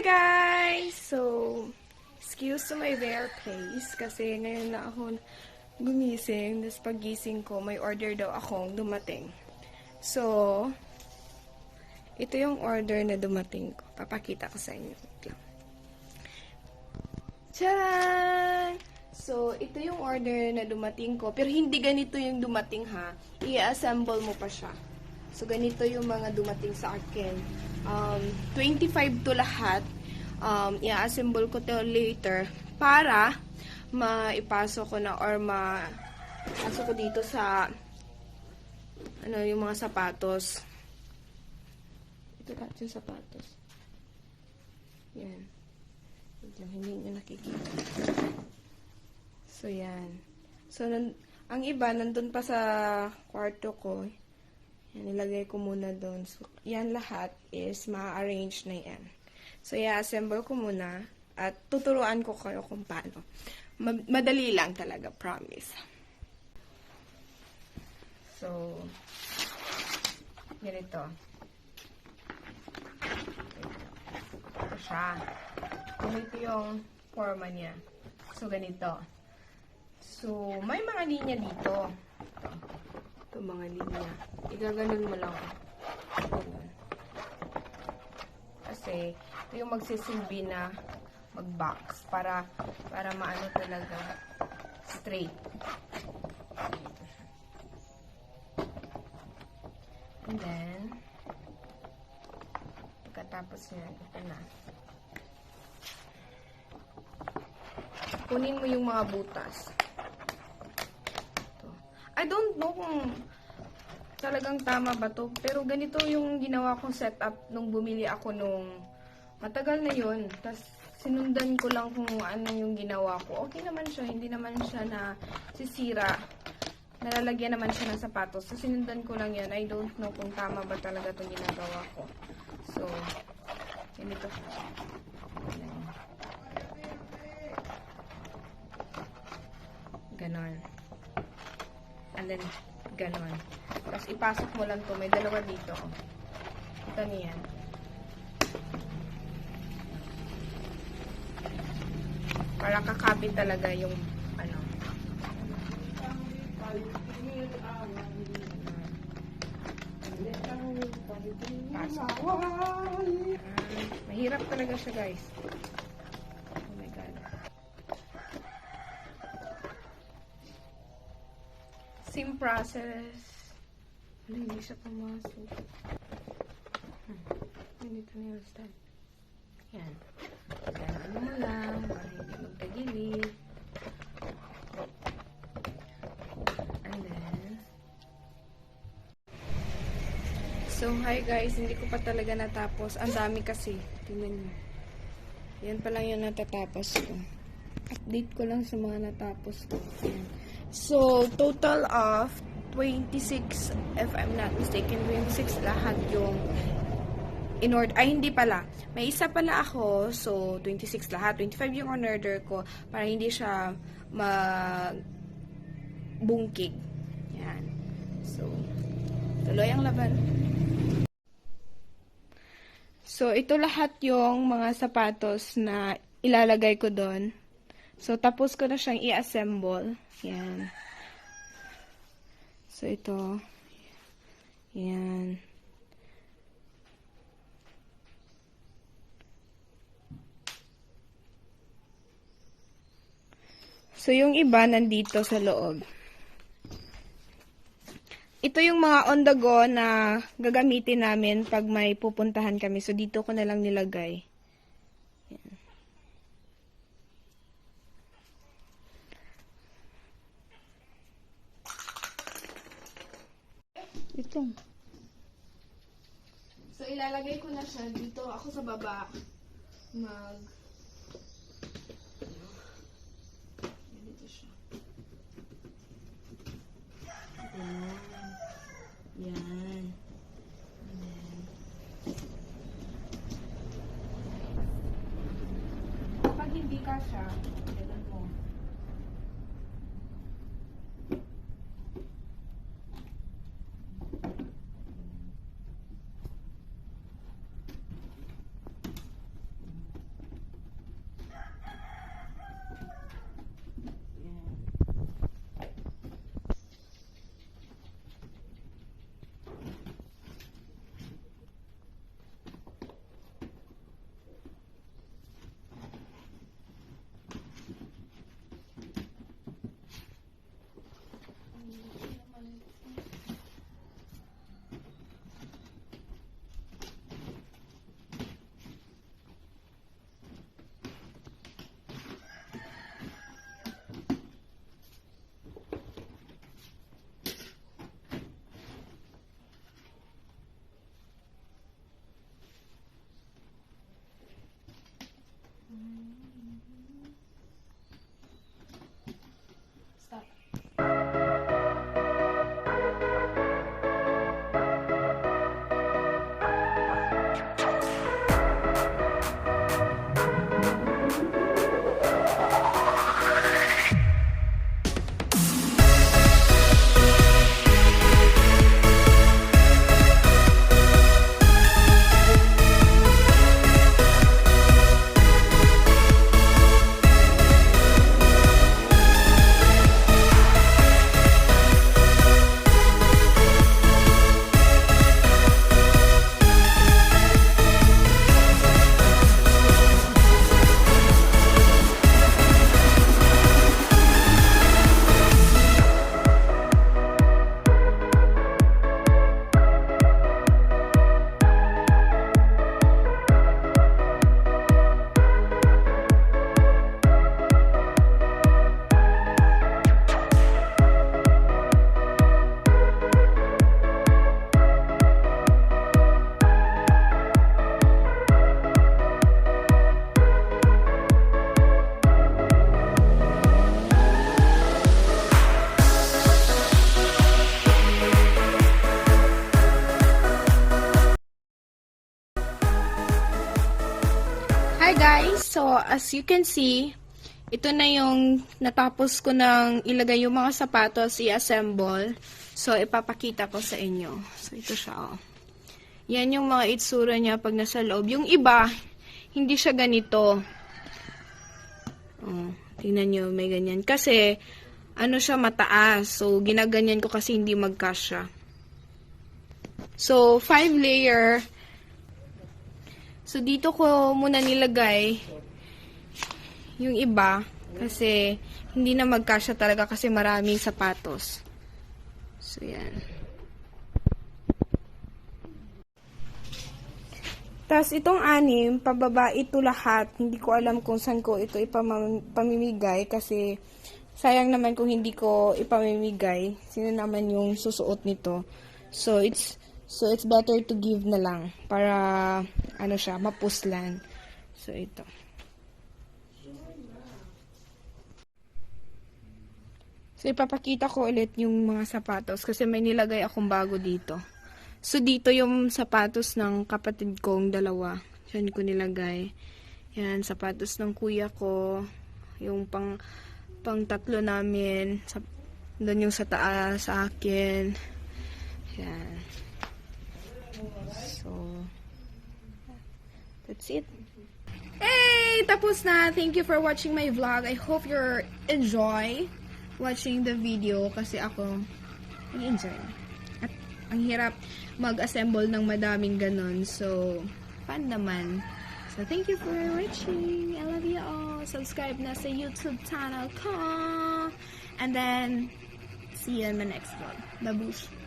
Hi guys! So, excuse to my bare place kasi ngayon na ako gumising. Tapos pagising ko, may order daw akong dumating. So, ito yung order na dumating ko. Papakita ko sa inyo. Tcharan! So, ito yung order na dumating ko. Pero hindi ganito yung dumating ha. I-assemble mo pa siya. So, ganito yung mga dumating sa akin. Um, 25 to lahat. Um, i-assemble ko to later para maipasok ko na or ma pasok ko dito sa ano yung mga sapatos. Ito lahat yung sapatos. Yan. Lang, hindi nyo nakikita. So, yan. So, ang iba, nandun pa sa kwarto ko. Yan, nilagay ko muna doon. So, yan lahat is ma-arrange na yan. So, i-assemble ko muna at tuturuan ko kayo kung paano. Ma- madali lang talaga, promise. So, ganito. Ito siya. Ganito yung forma niya. So, ganito. So, may mga linya dito. Ito mga linya. Igaganon mo lang. Ganun. Kasi, ito yung magsisilbi na mag-box para para maano talaga straight. And then, pagkatapos yan, ito na. Kunin mo yung mga butas. I don't know kung talagang tama ba to. Pero ganito yung ginawa kong setup nung bumili ako nung matagal na yun. Tapos sinundan ko lang kung ano yung ginawa ko. Okay naman siya. Hindi naman siya na sisira. Nalalagyan naman siya ng sapatos. So sinundan ko lang yan. I don't know kung tama ba talaga itong ginagawa ko. So, ganito siya. Ganon. Then, ganon. Tapos ipasok mo lang to. May dalawa dito. oh. Ito niyan. Para kakabit talaga yung ano. Pasok. Ah, mahirap talaga siya guys. Oh my God. Same process. Ano, hindi siya pumasok. Hmm. Nandito na yung stand. Yan. Ganaan mo lang para hindi magtagilid. And then, So, hi guys. Hindi ko pa talaga natapos. Ang dami kasi. Tingnan nyo. Yan pa lang yung natatapos ko. Update ko lang sa mga natapos ko. Yan. So, total of 26, if I'm not mistaken, 26 lahat yung in order. Ay, hindi pala. May isa pala ako. So, 26 lahat. 25 yung on order ko para hindi siya mag bungkig. Yan. So, tuloy ang laban. So, ito lahat yung mga sapatos na ilalagay ko doon. So, tapos ko na siyang i-assemble. Yan. So, ito. Yan. So, yung iba nandito sa loob. Ito yung mga on the go na gagamitin namin pag may pupuntahan kami. So, dito ko na lang nilagay. Ito. So, ilalagay ko na siya dito. Ako sa baba. Mag... Hi guys! So, as you can see, ito na yung natapos ko ng ilagay yung mga sapatos, i-assemble. So, ipapakita ko sa inyo. So, ito siya, oh. Yan yung mga itsura niya pag nasa loob. Yung iba, hindi siya ganito. Oh, tingnan nyo, may ganyan. Kasi, ano siya mataas. So, ginaganyan ko kasi hindi magkasya. So, five layer. So, dito ko muna nilagay yung iba. Kasi, hindi na magkasya talaga kasi maraming sapatos. So, yan. Tapos, itong anim, pababa ito lahat. Hindi ko alam kung saan ko ito ipamimigay kasi sayang naman kung hindi ko ipamimigay. Sino naman yung susuot nito. So, it's so it's better to give na lang para ano siya, mapuslan. So, ito. So, ipapakita ko ulit yung mga sapatos kasi may nilagay akong bago dito. So, dito yung sapatos ng kapatid kong dalawa. Diyan ko nilagay. Yan, sapatos ng kuya ko. Yung pang, pang tatlo namin. Sa, doon yung sa taas sa akin. Yan. So, that's it. Hey! Tapos na. Thank you for watching my vlog. I hope you enjoy watching the video kasi ako nag-enjoy. At ang hirap mag-assemble ng madaming ganon. So, fun naman. So, thank you for watching. I love you all. Subscribe na sa YouTube channel ko. And then, see you in my next vlog. Babush!